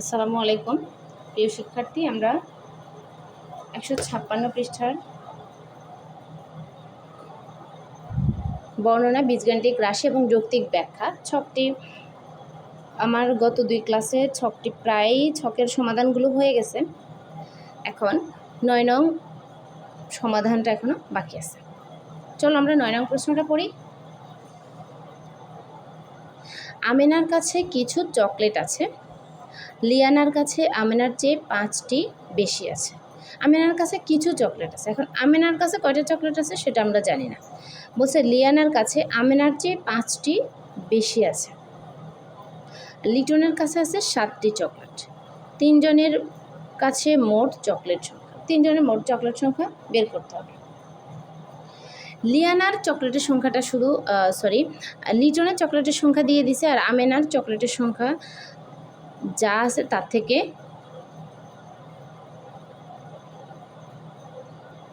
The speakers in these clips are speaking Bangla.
আসসালামু আলাইকুম। প্রিয় শিক্ষার্থী, আমরা একশো ছাপ্পান্ন পৃষ্ঠার বর্ণনা, বীজগাণিতিক রাশি এবং যৌক্তিক ব্যাখ্যা। ছকটি আমার গত দুই ক্লাসে ছকটি প্রায় ছকের সমাধানগুলো হয়ে গেছে। এখন নয় নং সমাধানটা এখনও বাকি আছে। চলো আমরা নয় নং প্রশ্নটা পড়ি। আমেনার কাছে কিছু চকলেট আছে। লিয়ানার কাছে আমেনার চেয়ে পাঁচটি বেশি আছে। আমেনার কাছে কিছু চকলেট আছে। এখন আমেনার কাছে কয়টা চকলেট আছে সেটা আমরা জানি না। বলছে লিয়ানার কাছে আমেনার চেয়ে পাঁচটি বেশি আছে। লিটনের কাছে আছে সাতটি চকলেট। তিনজনের কাছে মোট চকলেট সংখ্যা। তিনজনের মোট চকলেট সংখ্যা বের করতে হবে। লিয়ানার চকলেটের সংখ্যাটা শুধু সরি লিটনের চকলেটের সংখ্যা দিয়ে দিছে আর আমেনার চকলেটের সংখ্যা যা আছে তার থেকে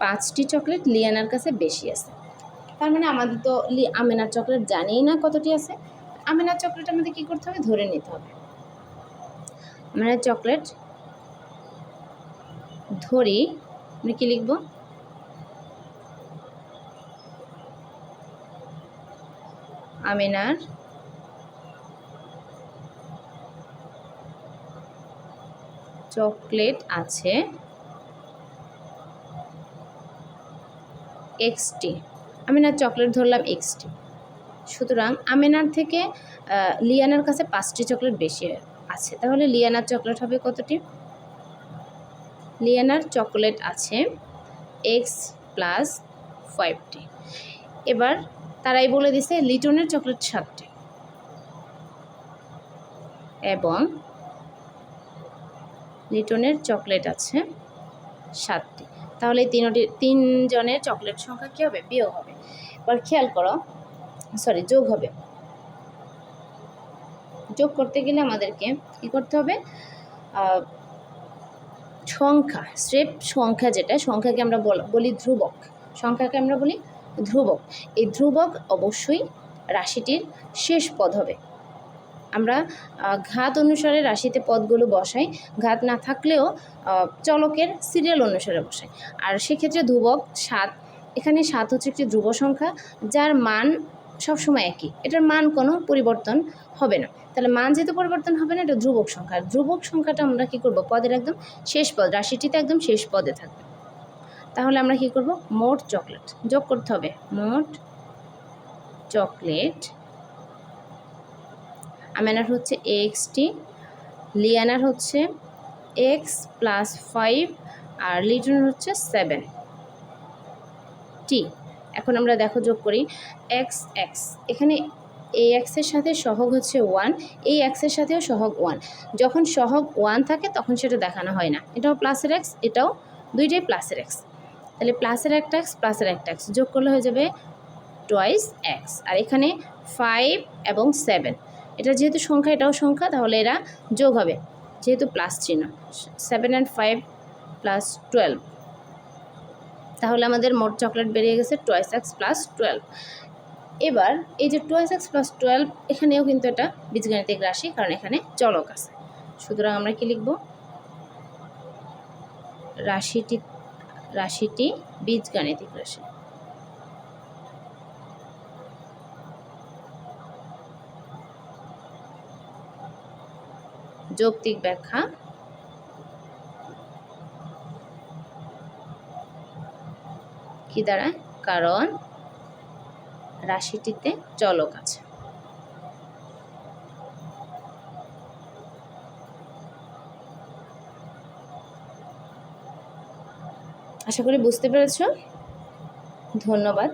পাঁচটি চকলেট লিয়ানার কাছে বেশি আছে। তার মানে আমাদের তো আমেনার চকলেট জানেই না কতটি আছে। আমেনার চকলেট আমাদের কী করতে হবে? ধরে নিতে হবে। আমেনার চকলেট ধরি, আমরা কী লিখব? আমেনার চকলেট আছে। এক্সটি আমিনার চকলেট ধরলাম এক্সটি সুতরাং আমিনার থেকে লিয়ানার কাছে পাঁচটি চকলেট বেশি আছে। তাহলে লিয়ানার চকলেট হবে কতটি? লিয়ানার চকলেট আছে এক্স প্লাস ফাইভটি এবার তারাই বলে দিছে লিটনের চকলেট সাতটি। এবং লিটনের চকলেট আছে সাতটি। তাহলে তিনটি, তিনজনের চকলেট সংখ্যা কী হবে? বিয়োগ হবে। এবার খেয়াল করো সরি যোগ হবে। যোগ করতে গেলে আমাদেরকে কী করতে হবে? সংখ্যা স্রেপ সংখ্যা যেটা, সংখ্যাকে আমরা বলি ধ্রুবক। সংখ্যাকে আমরা বলি ধ্রুবক। এই ধ্রুবক অবশ্যই রাশিটির শেষ পদ হবে। আমরা ঘাত অনুসারে রাশিতে পদগুলো বসাই। ঘাত না থাকলেও চলকের সিরিয়াল অনুসারে বসাই। আর সেক্ষেত্রে ধ্রুবক সাত। এখানে সাত হচ্ছে একটি ধ্রুব সংখ্যা, যার মান সবসময় একই। এটার মান কোনো পরিবর্তন হবে না। তাহলে মান যেহেতু পরিবর্তন হবে না, এটা ধ্রুবক সংখ্যা। ধ্রুবক সংখ্যাটা আমরা কী করব? পদের একদম শেষ পদ, রাশিটিতে একদম শেষ পদে থাকবে। তাহলে আমরা কি করব? মোট চকলেট যোগ করতে হবে। মোট চকলেট আমেনার হচ্ছে এক্সটি লিয়ানার হচ্ছে এক্স প্লাস ফাইভ আর লিটনের হচ্ছে সেভেন টি এখন আমরা দেখো যোগ করি এক্স এক্স এখানে এই এক্সের সাথে সহগ হচ্ছে ওয়ান এই এক্সের সাথেও সহগ ওয়ান যখন সহগ ওয়ান থাকে তখন সেটা দেখানো হয় না। এটাও প্লাসের এক্স এটাও দুইটাই প্লাসের এক্স তাহলে প্লাসের একটা এক্স প্লাসের একটা এক্স যোগ করলে হয়ে যাবে টোয়াইস এক্স আর এখানে ফাইভ এবং সেভেন এটা যেহেতু সংখ্যা, এটাও সংখ্যা, তাহলে এরা যোগ হবে। যেহেতু প্লাস চিহ্ন seven and five plus twelve তাহলে আমাদের মোট চকলেট বেরিয়ে গেছে টোয়েস এক্স প্লাস টুয়েলভ এবার এই যে টোয়েস এক্স প্লাস টুয়েলভ এখানেও কিন্তু এটা বীজগাণিতিক রাশি, কারণ এখানে চলক আছে। সুতরাং আমরা কি লিখব? রাশিটি রাশিটি বীজগাণিতিক রাশি। যৌক্তিক ব্যাখ্যা। কি দাঁড়ায় কারণ রাশিটিতে চলক আছে। আশা করি বুঝতে পেরেছ। ধন্যবাদ।